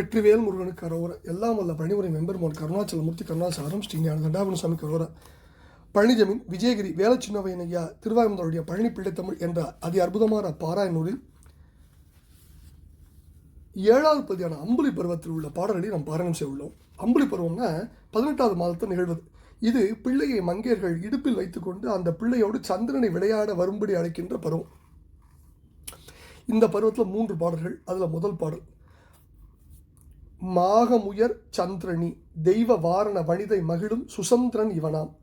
வெற்றிவேல் முருகனுக்கு கரோர எல்லாம் வல்ல பழனிமுறை மெம்பர் மோன் கருணாச்சலமூர்த்தி கருணாசாரம் ஸ்ரீஞான ஞான தண்டாபன கரோர பழனிஜமின் பழனிஜமீன் விஜயகிரி வேலச்சின்னவையன் ஐயா திருவாயந்தருடைய பழனி பிள்ளைத்தமிழ் என்ற அதி அற்புதமான பாராயணூரில் ஏழாவது பதியான அம்புலி பருவத்தில் உள்ள பாடல்களை நாம் பாராயணம் செய்ய உள்ளோம். அம்புலி பருவம்னா பதினெட்டாவது மாதத்தில் நிகழ்வது. இது பிள்ளையை மங்கையர்கள் இடுப்பில் வைத்துக்கொண்டு அந்த பிள்ளையோடு சந்திரனை விளையாட வரும்படி அழைக்கின்ற பருவம். இந்த பருவத்தில் மூன்று பாடல்கள் அதில் முதல் பாடல். மாகமுயர் சந்திரனி தெய்வ வாரண வனிதை மகிழும் சுசந்திரன் இவனாம்.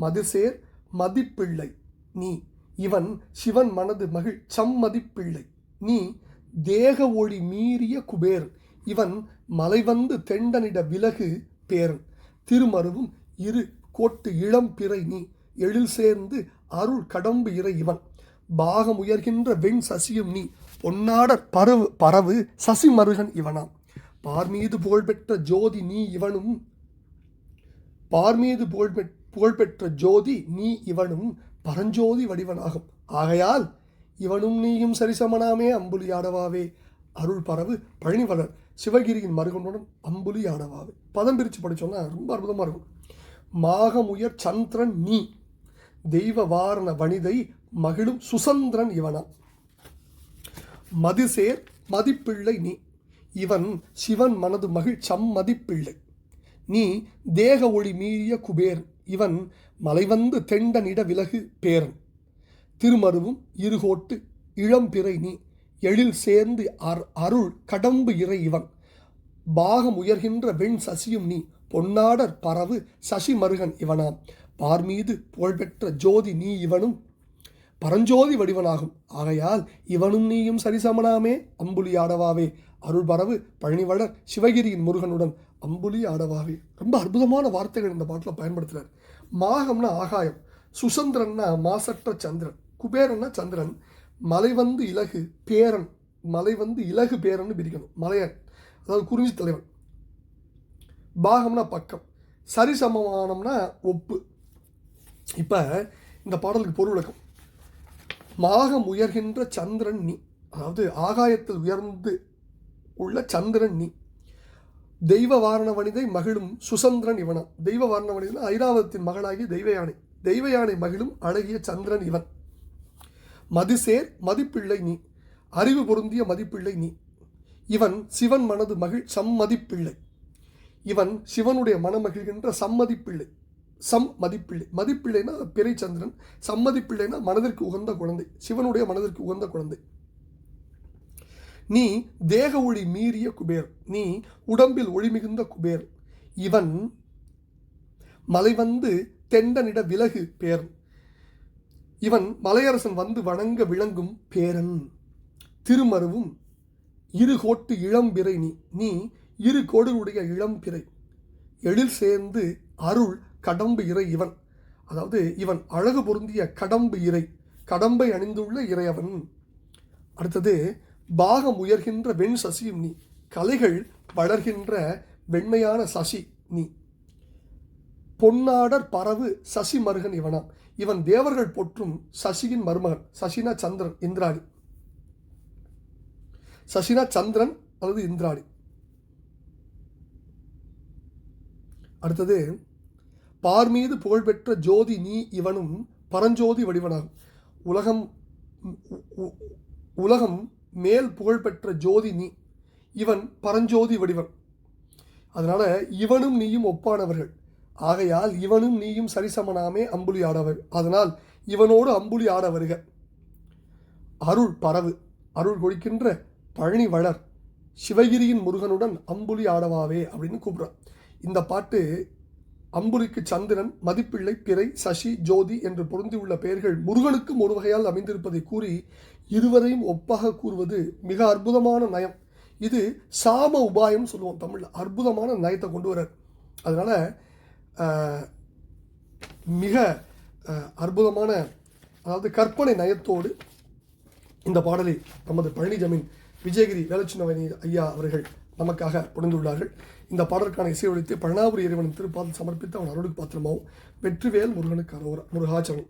மதுசேர் மதிப்பிள்ளை. நீ இவன் சிவன் மனது மகிழ் சம்மதிப்பிள்ளை நீ தேக ஒளி மீறிய குபேர் இவன் மலைவந்து தெண்டனிட விலகு பேரன். திருமருவும் இரு கோட்டு இளம் பிறை நீ. எழில் சேர்ந்து அருள் கடம்பு இறை இவன். பாகம் உயர்கின்ற வெண் சசியும் நீ. பொன்னாடற் பரவு பரவு சசிமருகன் இவனாம். பார்மீது புகழ்பெற்ற ஜோதி நீ இவனும். பார்மீது புகழ்பெ புகழ்பெற்ற ஜோதி நீ இவனும் பரஞ்சோதி வடிவனாகும். ஆகையால் இவனும் நீயும் சரிசமனாமே அம்புலி ஆடவாவே. அருள் பரவு பழனிவளர் சிவகிரியின் மருகனுடன் அம்புலி ஆடவாவே. பதம் பிரித்து படித்தோம்னா ரொம்ப அற்புதமாக இருக்கும். மாகமுயர் சந்திரன் நீ தெய்வ வாரண வனிதை மகிழும் சுசந்திரன் இவனா. மதிசேர் மதிப்பிள்ளை நீ இவன் சிவன் மனது மகிழ் சம்மதிப்பிள்ளை நீ தேக ஒளி மீறிய குபேர் இவன் மலைவந்து தெண்டனிட விலகு பேரன். திருமருவும் இருகோட்டு இளம்பிறை நீ. எழில் சேர்ந்து அர் அருள் கடம்பு இறை இவன். பாகம் உயர்கின்ற வெண் சசியும் நீ. பொன்னாடர் பறவு சசி மருகன் இவனாம் பார்மீது புகழ்பெற்ற ஜோதி நீ இவனும். பரஞ்சோதி வடிவனாகும். ஆகையால் இவனும் நீயும் சரிசமனாமே. அம்புலி ஆடவாவே. அருள்பரவு பழனிவளர் சிவகிரியின் முருகனுடன் அம்புலி ஆடவாவே. ரொம்ப அற்புதமான வார்த்தைகள் இந்த பாட்டில் பயன்படுத்துகிறார் மாகம்னா ஆகாயம் சுசந்திரன்னா மாசற்ற சந்திரன் குபேரன்னா சந்திரன் மலை வந்து இலகு பேரன் மலை வந்து இலகு பேரன்னு பிரிக்கணும். மலையன் அதாவது குறிஞ்சி தலைவன். பாகம்னா பக்கம் சரிசமமானம்னா ஒப்பு. இப்போ இந்த பாடலுக்கு பொருள் விளக்கம். மாகம் உயர்கின்ற சந்திரன் நீ. அதாவது ஆகாயத்தில் உயர்ந்து உள்ள சந்திரன் நீ. தெய்வ வாரண வனிதை மகிழும் சுசந்திரன் இவனாம் தெய்வ வாரண வனிதை ஐராவதத்தின் மகளாகிய தெய்வ யானை தெய்வ யானை மகிழும் அழகிய சந்திரன் இவன். மதிசேர் மதிப்பிள்ளை நீ. அறிவு பொருந்திய மதிப்பிள்ளை நீ. இவன் சிவன் மனது மகிழ் சம்மதிப்பிள்ளை. இவன் சிவனுடைய மனமகிழ்கின்ற சம்மதிப்பிள்ளை. சம் மதிப்பிள்ளை மதிப்பிள்ளைனா பிறைச்சந்திரன் சம்மதிப்பிள்ளைனா மனதிற்கு உகந்த குழந்தை சிவனுடைய மனதிற்கு உகந்த குழந்தை. நீ தேக ஒளி மீறிய குபேர் நீ உடம்பில் ஒளி மிகுந்த குபேர் இவன் மலை வந்து தெண்டனிட விலகு பேரன். இவன் மலையரசன் வந்து வணங்க விளங்கும் பேரன். திருமருவும் இரு கோட்டு இளம்பிறை நீ. நீ இரு கோடுகளுடைய இளம்பிறை எழில் சேர்ந்து அருள் கடம்பு இறை இவன். அதாவது இவன் அழகு பொருந்திய கடம்பு இறை கடம்பை அணிந்துள்ள இறையவன். அடுத்தது பாகம் உயர்கின்ற வெண் சசியும் நீ கலைகள் வளர்கின்ற வெண்மையான சசி நீ. பொன்னாடர் பரவு சசி மருகன் இவனாம் இவன் தேவர்கள் போற்றும் சசியின் மருமகன் சசினா சந்திரன் இந்திராணி. சசினா சந்திரன் அல்லது இந்திராணி. அடுத்தது பார் மீது புகழ்பெற்ற ஜோதி நீ இவனும் பரஞ்சோதி வடிவனாகும். உலகம் உலகம் மேல் புகழ்பெற்ற ஜோதி நீ. இவன் பரஞ்சோதி வடிவன். அதனால் இவனும் நீயும் ஒப்பானவர்கள். ஆகையால் இவனும் நீயும் சரிசமனாமே அம்புலி ஆடவர். அதனால் இவனோடு அம்புலி ஆட வருக. அருள் பரவு. அருள் கொடுக்கின்ற பழனி வளர். சிவகிரியின் முருகனுடன் அம்புலி ஆடவாவே அப்படின்னு கூப்பிட்றான். இந்த பாட்டு அம்புலிக்கு சந்திரன் மதிப்பிள்ளை பிறை சசி ஜோதி என்று பொருந்தியுள்ள பெயர்கள் முருகனுக்கும் ஒரு வகையால் அமைந்திருப்பதை கூறி இருவரையும் ஒப்பாக கூறுவது மிக அற்புதமான நயம். இது சாம உபாயம் சொல்லுவோம் தமிழில். அற்புதமான நயத்தை கொண்டு வரார் அதனால் மிக அற்புதமான அதாவது கற்பனை நயத்தோடு இந்த பாடலை நமது பழனி ஜமீன் விஜயகிரி வேலச்சின்னவனி ஐயா அவர்கள் நமக்காக புரிந்துள்ளார்கள். இந்த பாடலுக்கான இசையொழித்து பழனாபுரி இறைவன் திருப்பாதல் சமர்ப்பித்து அவன் அருளுக்கு பாத்திரமாவும் வெற்றிவேல் முருகனுக்கு அரோர முருகாச்சரம்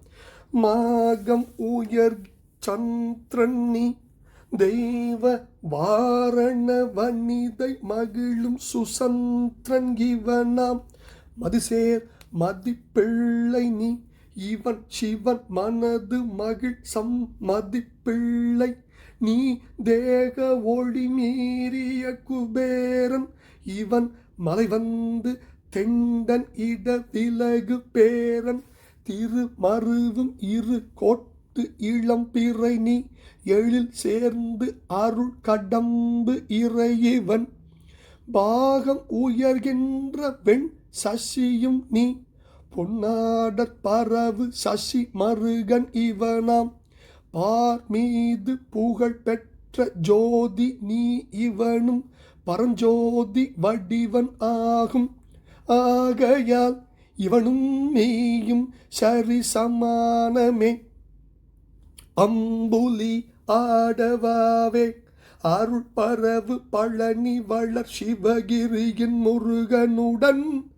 மாகம் உயர் சந்திரன்னி தெய்வ வாரண வனிதை மகிழும் சுசந்திரன் இவனாம். மதிசேர் மதிப்பிள்ளை நீ இவன் சிவன் மனது மகிழ் சம்மதிப்பிள்ளை நீ தேக ஒளி மீறிய குபேரன். இவன் மலை வந்து தெண்டன் இட விலகு பேரன். திரு மருவும் இரு கோட்டு இளம் பிறை நீ. எழில் சேர்ந்து அருள் கடம்பு இறையவன். பாகம் உயர்கின்ற வெண் சசியும் நீ. பொன்னாடற் பறவு சசி மருகன் இவனாம். பார் மீது புகழ் பெற்ற ஜோதி நீ இவனும் பரஞ்சோதி வடிவன் ஆகும். ஆகையால் இவனும் நீயும் சரி சமானமே அம்புலி ஆடவாவே அருள் பரவு பழனி வளர் சிவகிரியின் முருகனுடன்.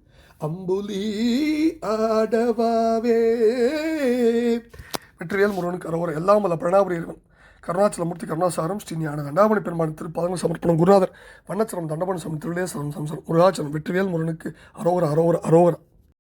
அம்புலி ஆடவாவே. வெற்றிவேல் முருகனுக்கு அரோவர் எல்லாம் வல்ல பிரணாபுரி கருணாச்சலமூர்த்தி கருணாசாரம் ஸ்ரீ ஞான தண்டாமணி பெருமான் திருப்பாதங்கள் சமர்ப்பணம் குருநாதர். வண்ணச்சரம் தண்டபண சமம் திருவிழே சரம் சம்சரம். முருகாச்சலம் வெற்றிவேல் முருகனுக்கு அரோவர் அரோவர் அரோவர்